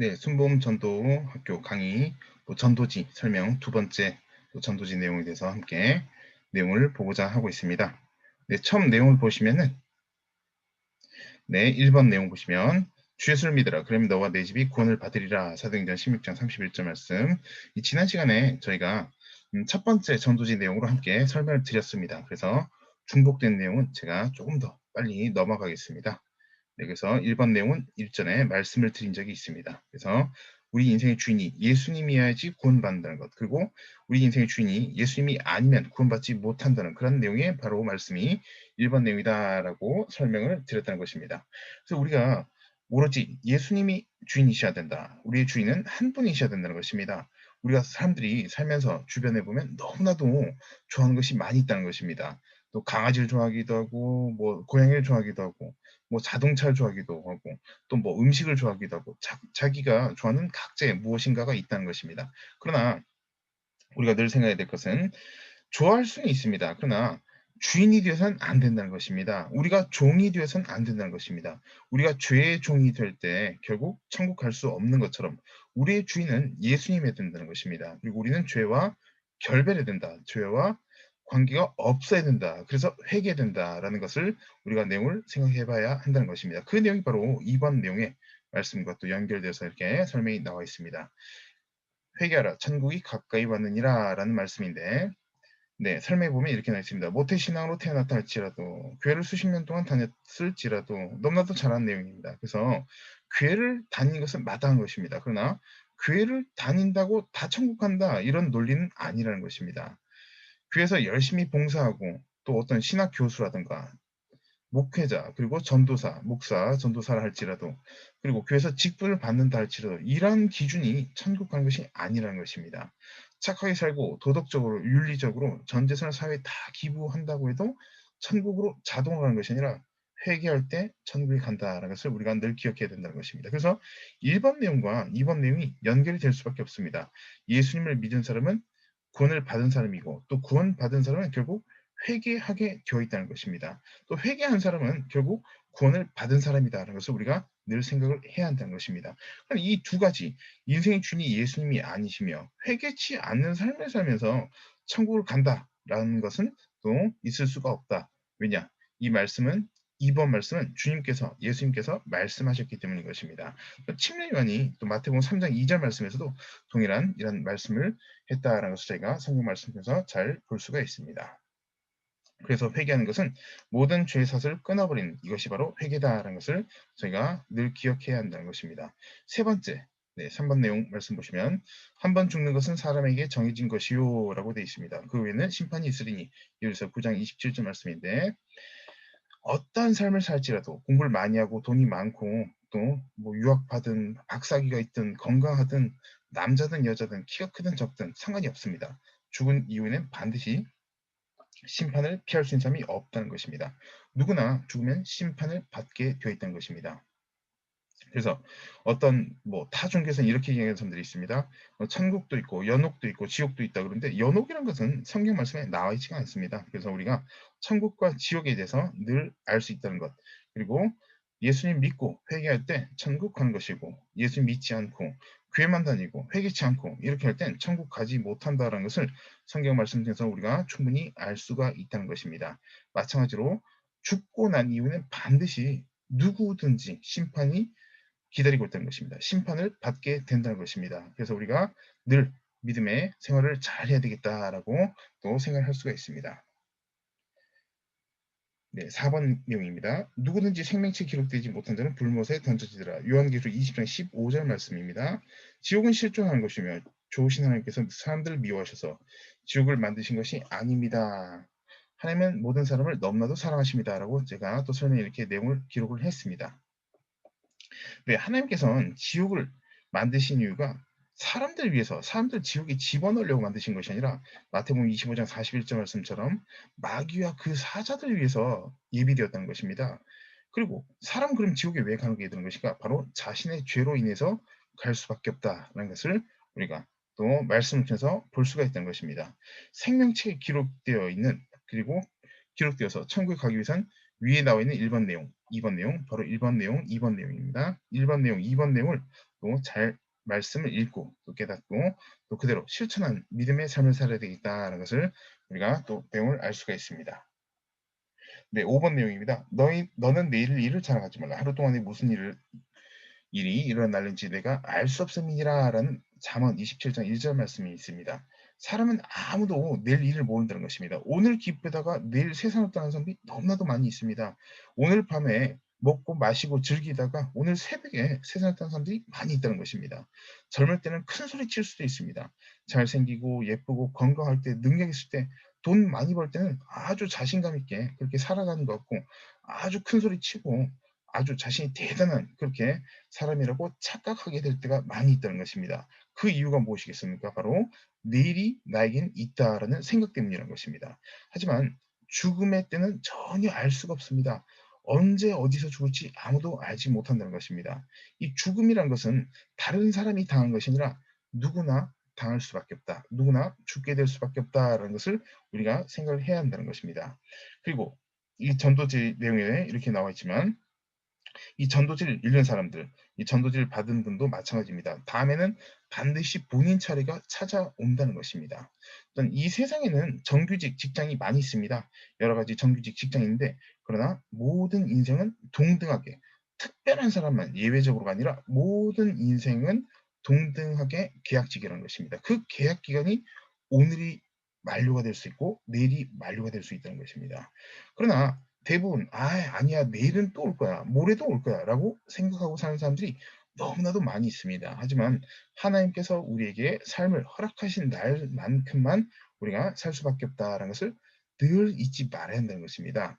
네, 순봉 전도 학교 강의 또 전도지 설명 두 번째 또 전도지 내용에 대해서 함께 내용을 보고자 하고 있습니다. 네, 처음 내용을 보시면은 네, 1번 내용 보시면 주 예수를 믿으라. 그러면 너와 내 집이 구원을 받으리라. 사도행전 16장 31절 말씀. 이 지난 시간에 저희가 음, 첫 번째 전도지 내용으로 함께 설명을 드렸습니다. 그래서 중복된 내용은 제가 조금 더 빨리 넘어가겠습니다. 네, 그래서 1번 내용은 일전에 말씀을 드린 적이 있습니다. 그래서 우리 인생의 주인이 예수님이어야지 구원받는다는 것 그리고 우리 인생의 주인이 예수님이 아니면 구원받지 못한다는 그런 내용의 바로 말씀이 1번 내용이다라고 설명을 드렸다는 것입니다. 그래서 우리가 오로지 예수님이 주인이셔야 된다. 우리의 주인은 한 분이셔야 된다는 것입니다. 우리가 사람들이 살면서 주변에 보면 너무나도 좋아하는 것이 많이 있다는 것입니다. 또 강아지를 좋아하기도 하고 뭐 고양이를 좋아하기도 하고 뭐 자동차를 좋아하기도 하고 또 뭐 음식을 좋아하기도 하고 자, 기가 좋아하는 각자의 무엇인가가 있다는 것입니다. 그러나 우리가 늘 생각해야 될 것은 좋아할 수는 있습니다. 그러나 주인이 되어서는 안 된다는 것입니다. 우리가 종이 되어서는 안 된다는 것입니다. 우리가 죄의 종이 될 때 결국 천국 갈 수 없는 것처럼 우리의 주인은 예수님이 된다는 것입니다. 그리고 우리는 죄와 결별해야 된다. 죄와 관계가 없어야 된다. 그래서 회개해야 된다라는 것을 우리가 내용을 생각해 봐야 한다는 것입니다. 그 내용이 바로 이번 내용의 말씀과 또 연결돼서 이렇게 설명이 나와 있습니다. 회개하라 천국이 가까이 왔느니라 라는 말씀인데 네, 설명해 보면 이렇게 나와 있습니다. 모태신앙으로 태어났다 할지라도 교회를 수십 년 동안 다녔을지라도 너무나도 잘한 내용입니다. 그래서 교회를 다니는 것은 마땅한 것입니다. 그러나 교회를 다닌다고 다 천국 간다 이런 논리는 아니라는 것입니다. 교회에서 열심히 봉사하고 또 어떤 신학 교수라든가 목회자 그리고 전도사, 목사, 전도사를 할지라도 그리고 교회에서 직분을 받는다 할지라도 이러한 기준이 천국 가는 것이 아니라는 것입니다. 착하게 살고 도덕적으로 윤리적으로 전 재산을 사회에 다 기부한다고 해도 천국으로 자동으로 가는 것이 아니라 회개할 때 천국에 간다라는 것을 우리가 늘 기억해야 된다는 것입니다. 그래서 1번 내용과 2번 내용이 연결이 될 수밖에 없습니다. 예수님을 믿은 사람은 구원을 받은 사람이고 또 구원 받은 사람은 결국 회개하게 되어 있다는 것입니다. 또 회개한 사람은 결국 구원을 받은 사람이다라는 것을 우리가 늘 생각을 해야 한다는 것입니다. 이두 가지 인생의 주인이 예수님이 아니시며 회개치 않는 삶을 살면서 천국을 간다라는 것은 또 있을 수가 없다. 왜냐? 이 말씀은 이번 말씀은 주님께서 예수님께서 말씀하셨기 때문인 것입니다. 침례 요한이 또 마태복음 3장 2절 말씀에서도 동일한 이런 말씀을 했다라는 것을 저희가 성경 말씀에서 잘 볼 수가 있습니다. 그래서 회개하는 것은 모든 죄 사슬을 끊어버리는 이것이 바로 회개다라는 것을 저희가 늘 기억해야 한다는 것입니다. 세 번째, 네, 3번 내용 말씀 보시면 한 번 죽는 것은 사람에게 정해진 것이요 라고 되어 있습니다. 그 후에는 심판이 있으리니 이어서 9장 27절 말씀인데 어떠한 삶을 살지라도 공부를 많이 하고 돈이 많고 또 뭐 유학받은 박사기가 있든 건강하든 남자든 여자든 키가 크든 적든 상관이 없습니다. 죽은 이후에는 반드시 심판을 피할 수 있는 사람이 없다는 것입니다. 누구나 죽으면 심판을 받게 되어 있다는 것입니다. 그래서 어떤 뭐 타종교에서는 이렇게 얘기하는 사람들이 있습니다. 어, 천국도 있고 연옥도 있고 지옥도 있다 그런데 연옥이란 것은 성경 말씀에 나와 있지가 않습니다. 그래서 우리가 천국과 지옥에 대해서 늘 알 수 있다는 것 그리고 예수님 믿고 회개할 때 천국 가는 것이고 예수님 믿지 않고 교회만 다니고 회개치 않고 이렇게 할 땐 천국 가지 못한다는 것을 성경 말씀 중에서 우리가 충분히 알 수가 있다는 것입니다. 마찬가지로 죽고 난 이후는 반드시 누구든지 심판이 기다리고 있다는 것입니다. 심판을 받게 된다는 것입니다. 그래서 우리가 늘 믿음의 생활을 잘 해야 되겠다라고 또 생각할 수가 있습니다. 네, 4번 내용입니다. 누구든지 생명체 기록되지 못한 자는 불못에 던져지더라. 요한계시록 20장 15절 말씀입니다. 지옥은 실존하는 것이며 좋으신 하나님께서 사람들을 미워하셔서 지옥을 만드신 것이 아닙니다. 하나님은 모든 사람을 너무나도 사랑하십니다. 라고 제가 또 설명에 이렇게 내용을 기록을 했습니다. 네, 하나님께서는 지옥을 만드신 이유가 사람들 위해서 사람들 지옥에 집어넣으려고 만드신 것이 아니라 마태복음 25장 41절 말씀처럼 마귀와 그 사자들 위해서 예비되었다는 것입니다. 그리고 사람 그럼 지옥에 왜 가게 되는 것인가? 바로 자신의 죄로 인해서 갈 수밖에 없다는 것을 우리가 또 말씀을 통해서 볼 수가 있다는 것입니다. 생명체에 기록되어 있는 그리고 기록되어서 천국에 가기 위해선 위에 나와 있는 1번 내용, 2번 내용, 바로 1번 내용, 2번 내용입니다. 1번 내용, 2번 내용을 또 잘 말씀을 읽고 또 깨닫고 또 그대로 실천한 믿음의 삶을 살아야 되겠다는 것을 우리가 또 내용을 알 수가 있습니다. 네, 5번 내용입니다. 너희, 너는 내일 일을 자랑하지 말라. 하루 동안에 무슨 일을, 일이 일어날는지 내가 알 수 없음이니라 라는 잠언 27장 1절 말씀이 있습니다. 사람은 아무도 내일 일을 모른다는 것입니다. 오늘 기쁘다가 내일 세상을 떠나는 사람이 너무나도 많이 있습니다. 오늘 밤에 먹고 마시고 즐기다가 오늘 새벽에 떠난 사람들이 많이 있다는 것입니다. 젊을 때는 큰 소리 칠 수도 있습니다. 잘생기고 예쁘고 건강할 때 능력 있을 때 돈 많이 벌 때는 아주 자신감 있게 그렇게 살아가는 것 같고 아주 큰 소리 치고 아주 자신이 대단한 그렇게 사람이라고 착각하게 될 때가 많이 있다는 것입니다. 그 이유가 무엇이겠습니까? 바로 내일이 나에겐 있다라는 생각 때문이라는 것입니다. 하지만 죽음의 때는 전혀 알 수가 없습니다. 언제 어디서 죽을지 아무도 알지 못한다는 것입니다. 이 죽음이란 것은 다른 사람이 당한 것이 아니라 누구나 당할 수밖에 없다. 누구나 죽게 될 수밖에 없다라는 것을 우리가 생각을 해야 한다는 것입니다. 그리고 이 전도지 내용에 이렇게 나와 있지만 이 전도지를 읽는 사람들, 이 전도지를 받은 분도 마찬가지입니다. 다음에는 반드시 본인 차례가 찾아온다는 것입니다. 일단 이 세상에는 정규직 직장이 많이 있습니다. 여러 가지 정규직 직장인데 그러나 모든 인생은 동등하게 특별한 사람만 예외적으로가 아니라 모든 인생은 동등하게 계약직이라는 것입니다. 그 계약 기간이 오늘이 만료가 될 수 있고 내일이 만료가 될 수 있다는 것입니다. 그러나 대부분 아 아니야 내일은 또 올 거야 모레도 올 거야 라고 생각하고 사는 사람들이 너무나도 많이 있습니다. 하지만 하나님께서 우리에게 삶을 허락하신 날만큼만 우리가 살 수밖에 없다는 것을 늘 잊지 말아야 한다는 것입니다.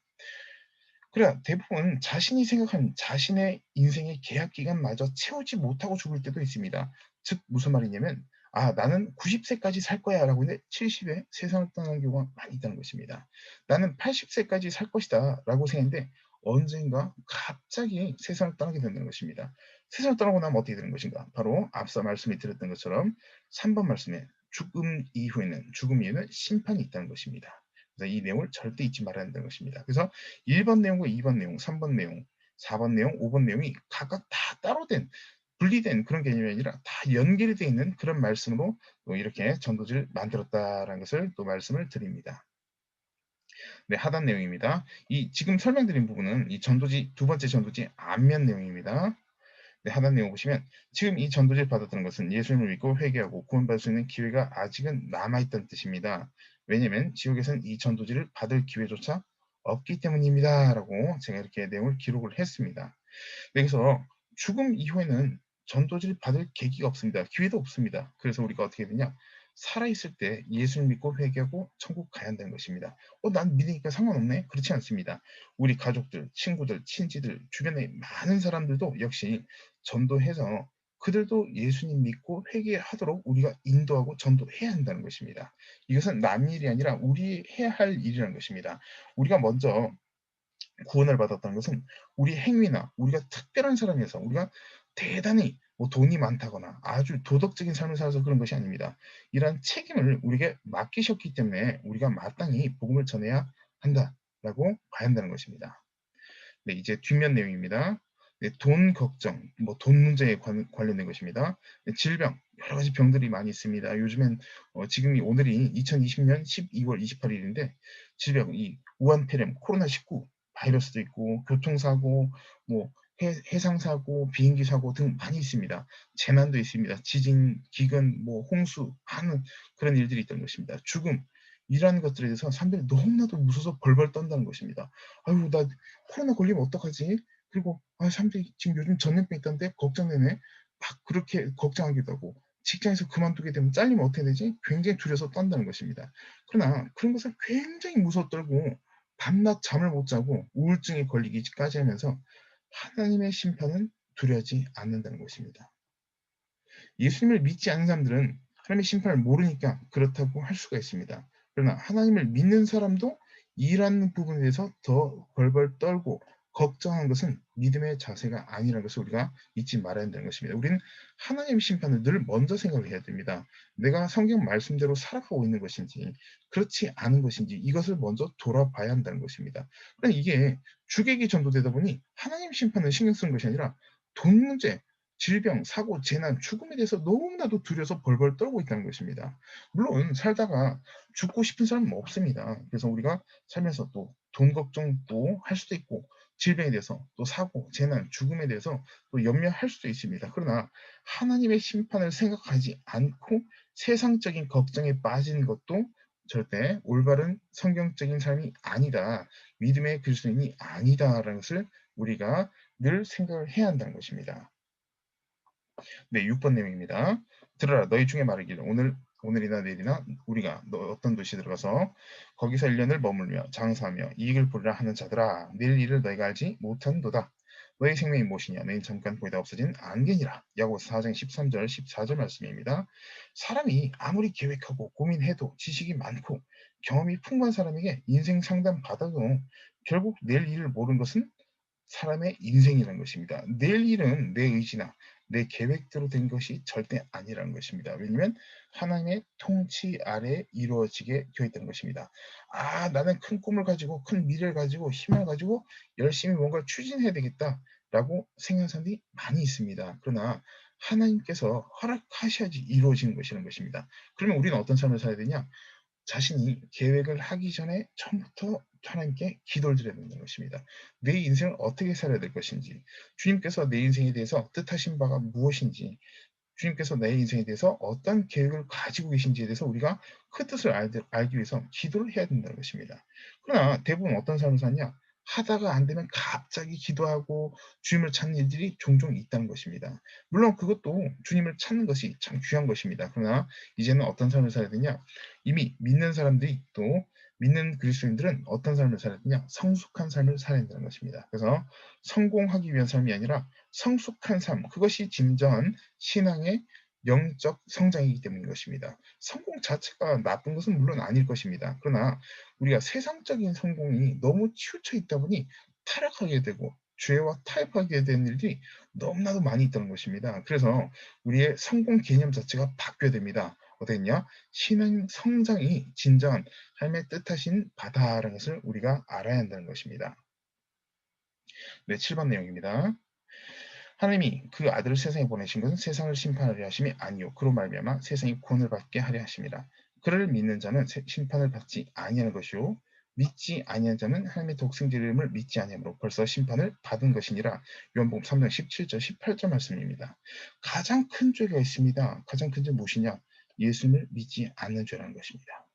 그래 대부분 자신이 생각한 자신의 인생의 계약 기간마저 채우지 못하고 죽을 때도 있습니다. 즉 무슨 말이냐면 아 나는 90세까지 살 거야 라고 했는데 70에 세상을 떠나는 경우가 많이 있다는 것입니다. 나는 80세까지 살 것이다 라고 생각했는데 언젠가 갑자기 세상을 떠나게 된다는 것입니다. 세상을 떠나고 나면 어떻게 되는 것인가? 바로 앞서 말씀이 드렸던 것처럼 3번 말씀에 죽음 이후에는 죽음 이후에는 심판이 있다는 것입니다. 그래서 이 내용을 절대 잊지 말아야 한다는 것입니다. 그래서 1번 내용과 2번 내용, 3번 내용, 4번 내용, 5번 내용이 각각 다 따로 된 분리된 그런 개념이 아니라 다 연결이 되어 있는 그런 말씀으로 또 이렇게 전도지를 만들었다라는 것을 또 말씀을 드립니다. 네, 하단 내용입니다. 이 지금 설명드린 부분은 이 전도지 두 번째 전도지 안면 내용입니다. 네, 내용 보시면 지금 이 전도지를 받았다는 것은 예수님을 믿고 회개하고 구원받을 수 있는 기회가 아직은 남아있다는 뜻입니다. 왜냐하면 지옥에서는 이 전도지를 받을 기회조차 없기 때문입니다. 라고 제가 이렇게 내용을 기록을 했습니다. 네, 그래서 죽음 이후에는 전도지를 받을 계기가 없습니다. 기회도 없습니다. 그래서 우리가 어떻게 되냐? 살아있을 때 예수를 믿고 회개하고 천국 가야 한다는 것입니다. 어, 난 믿으니까 상관없네? 그렇지 않습니다. 우리 가족들, 친구들, 친지들, 주변의 많은 사람들도 역시 전도해서 그들도 예수님 믿고 회개하도록 우리가 인도하고 전도해야 한다는 것입니다. 이것은 남 일이 아니라 우리 해야 할 일이라는 것입니다. 우리가 먼저 구원을 받았다는 것은 우리 행위나 우리가 특별한 사람이어서 우리가 대단히 뭐 돈이 많다거나 아주 도덕적인 삶을 살아서 그런 것이 아닙니다. 이러한 책임을 우리에게 맡기셨기 때문에 우리가 마땅히 복음을 전해야 한다라고 봐야 한다는 것입니다. 네, 이제 뒷면 내용입니다. 네, 돈 걱정, 뭐 돈 문제에 관, 관련된 것입니다. 네, 질병, 여러 가지 병들이 많이 있습니다. 요즘엔 어, 지금이 오늘이 2020년 12월 28일인데 질병, 이 우한폐렴, 코로나19 바이러스도 있고 교통사고, 뭐 해, 상 사고 비행기 사고 등 많이 있습니다. 재난도 있습니다. 지진, 기근, 뭐 홍수, 하는 그런 일들이 있던 것입니다. 죽음, 이라는 것들에 대해서 사람들이 너무나도 무서워서 벌벌 떤다는 것입니다. 아유, 나 코로나 걸리면 어떡하지? 그리고 아, 사람들이 지금 요즘 전염병 있던데 걱정되네. 막 그렇게 걱정하기도 하고 직장에서 그만두게 되면 잘리면 어떻게 되지? 굉장히 두려워서 떤다는 것입니다. 그러나 그런 것을 굉장히 무서워 떨고 밤낮 잠을 못 자고 우울증에 걸리기까지 하면서 하나님의 심판은 두려워하지 않는다는 것입니다. 예수님을 믿지 않는 사람들은 하나님의 심판을 모르니까 그렇다고 할 수가 있습니다. 그러나 하나님을 믿는 사람도 이라는 부분에 대해서 더 벌벌 떨고 걱정한 것은 믿음의 자세가 아니라는 것을 우리가 잊지 말아야 한다는 것입니다. 우리는 하나님의 심판을 늘 먼저 생각을 해야 됩니다. 내가 성경 말씀대로 살아가고 있는 것인지 그렇지 않은 것인지 이것을 먼저 돌아봐야 한다는 것입니다. 그러나 이게 주객이 전도되다 보니 하나님 심판을 신경 쓰는 것이 아니라 돈 문제, 질병, 사고, 재난, 죽음에 대해서 너무나도 두려워서 벌벌 떨고 있다는 것입니다. 물론 살다가 죽고 싶은 사람은 없습니다. 그래서 우리가 살면서 또 돈 걱정도 할 수도 있고 질병에 대해서 또 사고, 재난, 죽음에 대해서 또 염려할 수도 있습니다. 그러나 하나님의 심판을 생각하지 않고 세상적인 걱정에 빠지는 것도 절대 올바른 성경적인 삶이 아니다. 믿음의 그리스도인이 아니다라는 것을 우리가 늘 생각을 해야 한다는 것입니다. 네, 6번 내용입니다. 들어라 너희 중에 말하기를 오늘 오늘이나 내일이나 우리가 어떤 도시 들어가서 거기서 1년을 머물며 장사하며 이익을 보리라 하는 자들아 내일 일을 너희가 알지 못한도다. 너희 생명이 무엇이냐 너희 잠깐 보이다 없어진 안개니라. 야고보서 4장 13절 14절 말씀입니다. 사람이 아무리 계획하고 고민해도 지식이 많고 경험이 풍부한 사람에게 인생 상담 받아도 결국 내일 일을 모르는 것은 사람의 인생이라는 것입니다. 내일 일은 내 의지나 내 계획대로 된 것이 절대 아니라는 것입니다. 왜냐하면 하나님의 통치 아래 이루어지게 되어 있다는 것입니다. 아 나는 큰 꿈을 가지고 큰 미래를 가지고 희망을 가지고 열심히 뭔가를 추진해야 되겠다라고 생각하는 사람들이 많이 있습니다. 그러나 하나님께서 허락하셔야지 이루어지는 것이라는 것입니다. 그러면 우리는 어떤 삶을 살아야 되냐? 자신이 계획을 하기 전에 처음부터 하나님께 기도를 드려야 된다는 것입니다. 내 인생을 어떻게 살아야 될 것인지, 주님께서 내 인생에 대해서 뜻하신 바가 무엇인지, 주님께서 내 인생에 대해서 어떤 계획을 가지고 계신지에 대해서 우리가 그 뜻을 알기 위해서 기도를 해야 된다는 것입니다. 그러나 대부분 어떤 삶을 사냐? 하다가 안 되면 갑자기 기도하고 주님을 찾는 일들이 종종 있다는 것입니다. 물론 그것도 주님을 찾는 것이 참 귀한 것입니다. 그러나 이제는 어떤 삶을 살아야 되냐? 이미 믿는 사람들이 또 믿는 그리스도인들은 어떤 삶을 되냐? 성숙한 삶을 살아야 된다는 것입니다. 그래서 성공하기 위한 삶이 아니라 성숙한 삶, 그것이 진정한 신앙의 영적 성장이기 때문인 것입니다. 성공 자체가 나쁜 것은 물론 아닐 것입니다. 그러나 우리가 세상적인 성공이 너무 치우쳐 있다 보니 타락하게 되고 죄와 타협하게 되는 일들이 너무나도 많이 있다는 것입니다. 그래서 우리의 성공 개념 자체가 바뀌어야 됩니다. 어땠냐? 신앙 성장이 진정한 삶의 뜻하신 바다라는 것을 우리가 알아야 한다는 것입니다. 네, 7번 내용입니다. 하나님이 그 아들을 세상에 보내신 것은 세상을 심판하려 하심이 아니요 그로 말미암아 세상이 구원을 받게 하려 하심이라. 그를 믿는 자는 심판을 받지 아니하는 것이요 믿지 아니한 자는 하나님의 독생자름을 믿지 아니하므로 벌써 심판을 받은 것이니라. 요한복음 3장 17절 18절 말씀입니다. 가장 큰 죄가 있습니다. 가장 큰 죄 무엇이냐? 예수님을 믿지 않는 죄라는 것입니다.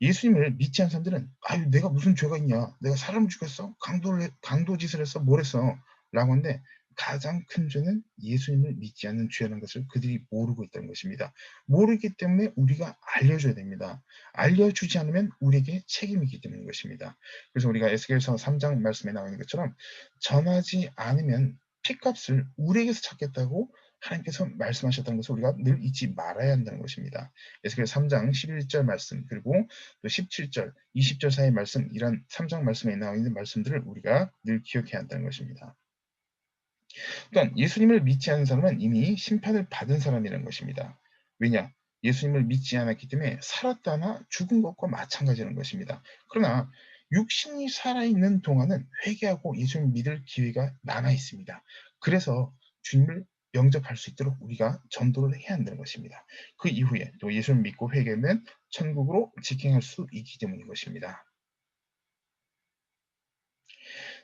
예수님을 믿지 않는 사람들은 아유 내가 무슨 죄가 있냐? 내가 사람을 죽였어? 강도를 강도 짓을 했어? 뭘 했어? 라고 하는데 가장 큰 죄는 예수님을 믿지 않는 죄라는 것을 그들이 모르고 있다는 것입니다. 모르기 때문에 우리가 알려줘야 됩니다. 알려주지 않으면 우리에게 책임이기 때문인 것입니다. 그래서 우리가 에스겔서 3장 말씀에 나와 있는 것처럼 전하지 않으면 피값을 우리에게서 찾겠다고 하나님께서 말씀하셨다는 것을 우리가 늘 잊지 말아야 한다는 것입니다. 에스겔 3장 11절 말씀 그리고 또 17절, 20절 사이의 말씀 이런 3장 말씀에 나와 있는 말씀들을 우리가 늘 기억해야 한다는 것입니다. 그러니까 예수님을 믿지 않는 사람은 이미 심판을 받은 사람이라는 것입니다. 왜냐? 예수님을 믿지 않았기 때문에 살았다나 죽은 것과 마찬가지라는 것입니다. 그러나 육신이 살아있는 동안은 회개하고 예수님을 믿을 기회가 남아 있습니다. 그래서 주님을 영접할 수 있도록 우리가 전도를 해야 한다는 것입니다. 그 이후에 또 예수를 믿고 회개하면 천국으로 직행할 수 있기 때문인 것입니다.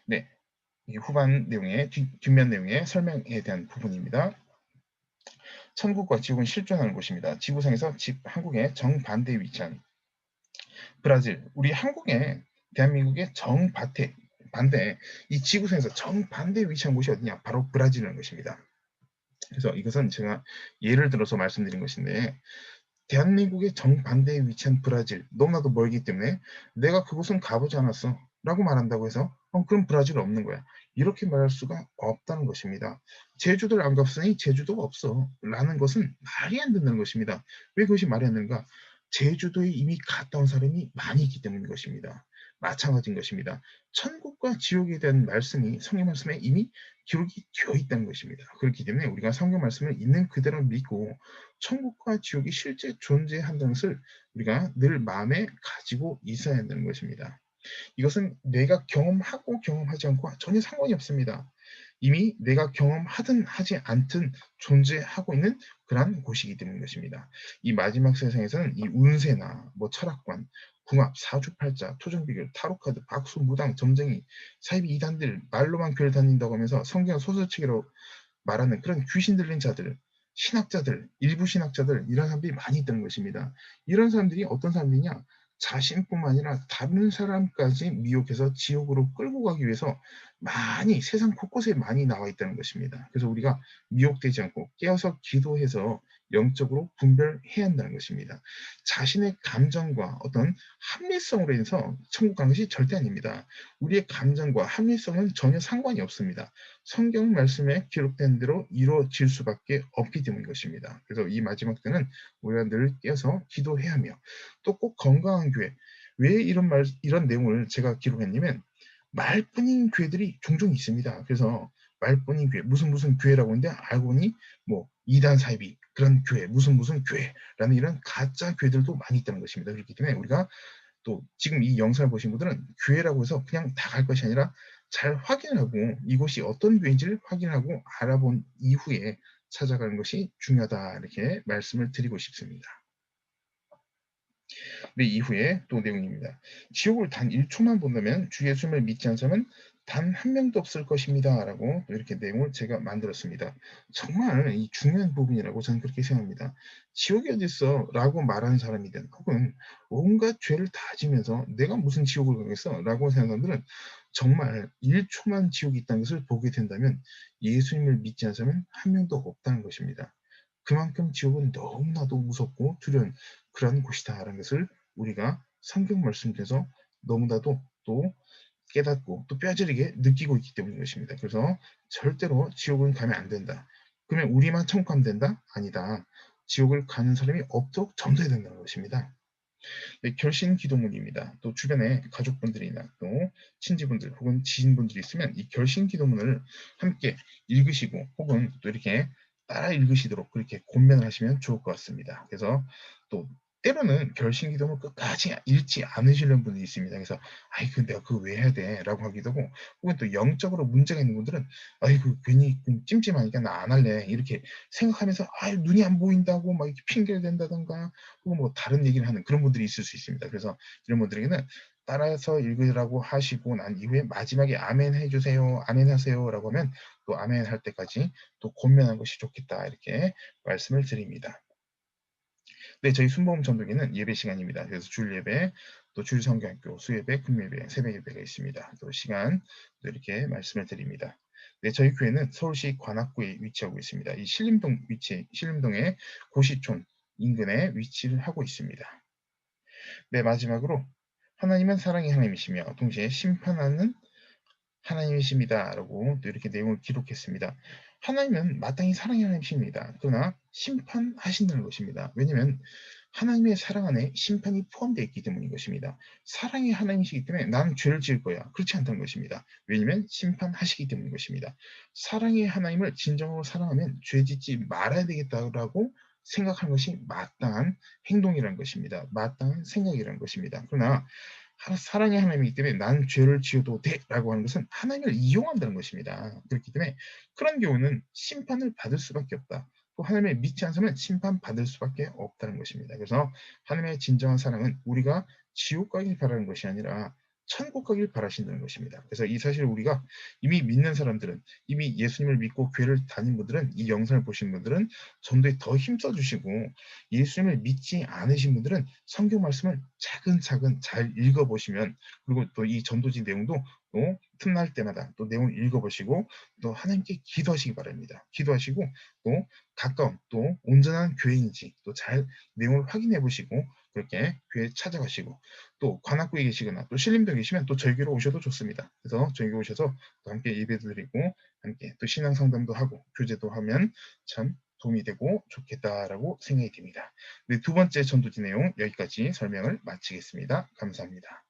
네, 후반 내용의 뒷면 내용의 설명에 대한 부분입니다. 천국과 지옥은 실존하는 곳입니다. 지구상에서 집, 한국의 정반대에 위치한 브라질, 우리 한국의 대한민국의 정반대, 반대, 이 지구상에서 정반대에 위치한 곳이 어디냐? 바로 브라질이라는 것입니다. 그래서 이것은 제가 예를 들어서 말씀드린 것인데 대한민국의 정반대에 위치한 브라질, 너무나도 멀기 때문에 내가 그곳은 가보지 않았어 라고 말한다고 해서 어, 그럼 브라질 없는 거야. 이렇게 말할 수가 없다는 것입니다. 제주도를 안 갔으니 제주도가 없어. 라는 것은 말이 안 된다는 것입니다. 왜 그것이 말이 안 되는가? 제주도에 이미 갔다 온 사람이 많이 있기 때문인 것입니다. 마찬가지인 것입니다. 천국과 지옥에 대한 말씀이 성경 말씀에 이미 기록이 되어 있다는 것입니다. 그렇기 때문에 우리가 성경 말씀을 있는 그대로 믿고 천국과 지옥이 실제 존재한다는 것을 우리가 늘 마음에 가지고 있어야 한다는 것입니다. 이것은 내가 경험하고 경험하지 않고 전혀 상관이 없습니다. 이미 내가 경험하든 하지 않든 존재하고 있는 그러한 곳이기 때문인 것입니다. 이 마지막 세상에서는 이 운세나 뭐 철학관, 궁합, 사주팔자, 토정비결, 타로카드, 박수, 무당, 점쟁이, 사이비 이단들 말로만 교를 다닌다고 하면서 성경 소설치기로 말하는 그런 귀신 들린 자들, 신학자들, 일부 신학자들 이런 사람들이 많이 있다는 것입니다. 이런 사람들이 어떤 사람들이냐? 자신뿐만 아니라 다른 사람까지 미혹해서 지옥으로 끌고 가기 위해서 많이 세상 곳곳에 많이 나와 있다는 것입니다. 그래서 우리가 미혹되지 않고 깨어서 기도해서 영적으로 분별해야 한다는 것입니다. 자신의 감정과 어떤 합리성으로 인해서 천국 가는 것이 절대 아닙니다. 우리의 감정과 합리성은 전혀 상관이 없습니다. 성경 말씀에 기록된 대로 이루어질 수밖에 없기 때문인 것입니다. 그래서 이 마지막 때는 우리가 늘 깨어서 기도해야 하며 또 꼭 건강한 교회 왜 이런 말 이런 내용을 제가 기록했냐면 말뿐인 교회들이 종종 있습니다. 그래서 말뿐인 교회 무슨 무슨 교회라고 하는데 알고 보니 뭐 이단 사이비 그런 교회 무슨 무슨 교회라는 이런 가짜 교회들도 많이 있다는 것입니다. 그렇기 때문에 우리가 또 지금 이 영상을 보신 분들은 교회라고 해서 그냥 다 갈 것이 아니라 잘 확인하고 이곳이 어떤 교회인지를 확인하고 알아본 이후에 찾아가는 것이 중요하다 이렇게 말씀을 드리고 싶습니다. 네, 이후에 또 내용입니다. 지옥을 단 1초만 본다면 주 예수님을 믿지 사람은 단 한 명도 없을 것입니다. 라고 또 이렇게 내용을 제가 만들었습니다. 정말 이 중요한 부분이라고 저는 그렇게 생각합니다. 지옥이 어딨어? 라고 말하는 사람이든 혹은 온갖 죄를 다 지면서 내가 무슨 지옥을 가겠어? 라고 생각하는 사람들은 정말 1초만 지옥이 있다는 것을 보게 된다면 예수님을 믿지 사람은 한 명도 없다는 것입니다. 그만큼 지옥은 너무나도 무섭고 두려운 그런 곳이다라는 것을 우리가 성경 말씀에서 너무나도 또 깨닫고 또 뼈저리게 느끼고 있기 때문인 것입니다. 그래서 절대로 지옥은 가면 안 된다. 그러면 우리만 천국 가면 된다? 아니다. 지옥을 가는 사람이 없도록 전도해야 된다는 것입니다. 네, 결신 기도문입니다. 또 주변에 가족분들이나 또 친지분들 혹은 지인분들이 있으면 이 결신 기도문을 함께 읽으시고 혹은 또 이렇게 따라 읽으시도록 그렇게 권면을 하시면 좋을 것 같습니다. 그래서 또 때로는 결심 기도를 끝까지 읽지 않으시는 분이 있습니다. 그래서 아이 그 내가 그거 왜 해야 돼? 라고 하기도 하고 혹은 또 영적으로 문제가 있는 분들은 아이 그 괜히 찜찜하니까 나 안 할래 이렇게 생각하면서 아 눈이 안 보인다고 막 이렇게 핑계를 댄다던가 혹은 뭐 다른 얘기를 하는 그런 분들이 있을 수 있습니다. 그래서 이런 분들에게는 따라서 읽으라고 하시고 난 이후에 마지막에 아멘 해주세요, 아멘 하세요 라고 하면 또 아멘 할 때까지 또 권면한 것이 좋겠다 이렇게 말씀을 드립니다. 네, 저희 순복음 전도기는 예배 시간입니다. 그래서 줄 예배, 또줄 성경학교, 수예배, 금예배, 새벽 예배가 있습니다. 또 시간 또 이렇게 말씀을 드립니다. 네, 저희 교회는 서울시 관악구에 위치하고 있습니다. 이 신림동 위치, 신림동의 고시촌 인근에 위치를 하고 있습니다. 네, 마지막으로 하나님은 사랑의 하나님이시며 동시에 심판하는 하나님이십니다. 라고 또 이렇게 내용을 기록했습니다. 하나님은 마땅히 사랑의 하나님이십니다. 그러나 심판하신다는 것입니다. 왜냐하면 하나님의 사랑 안에 심판이 포함되어 있기 때문인 것입니다. 사랑의 하나님이시기 때문에 나는 죄를 지을 거야. 그렇지 않다는 것입니다. 왜냐하면 심판하시기 때문인 것입니다. 사랑의 하나님을 진정으로 사랑하면 죄 짓지 말아야 되겠다라고 생각하는 것이 마땅한 행동이라는 것입니다. 마땅한 생각이라는 것입니다. 그러나 사랑의 하나님이기 때문에 난 죄를 지어도 돼라고 하는 것은 하나님을 이용한다는 것입니다. 그렇기 때문에 그런 경우는 심판을 받을 수밖에 없다. 또 하나님의 믿지 않으면 심판받을 수밖에 없다는 것입니다. 그래서 하나님의 진정한 사랑은 우리가 지옥 가길 바라는 것이 아니라 천국 가길 바라신다는 것입니다. 그래서 이 사실을 우리가 이미 믿는 사람들은 이미 예수님을 믿고 교회를 다닌 분들은 이 영상을 보신 분들은 전도에 더 힘써 주시고 예수님을 믿지 않으신 분들은 성경 말씀을 차근차근 잘 읽어 보시면 그리고 또 이 전도지 내용도 또 틈날 때마다 또 내용을 읽어보시고 또 하나님께 기도하시기 바랍니다. 기도하시고 또 가까운 또 온전한 교회인지 또 잘 내용을 확인해 보시고 그렇게 교회 찾아가시고 또 관악구에 계시거나 또 신림동에 계시면 또 저희 교회로 오셔도 좋습니다. 그래서 저희 교회 오셔서 또 함께 예배 드리고 함께 또 신앙 상담도 하고 교제도 하면 참 도움이 되고 좋겠다라고 생각이 듭니다. 네, 두 번째 전도지 내용 여기까지 설명을 마치겠습니다. 감사합니다.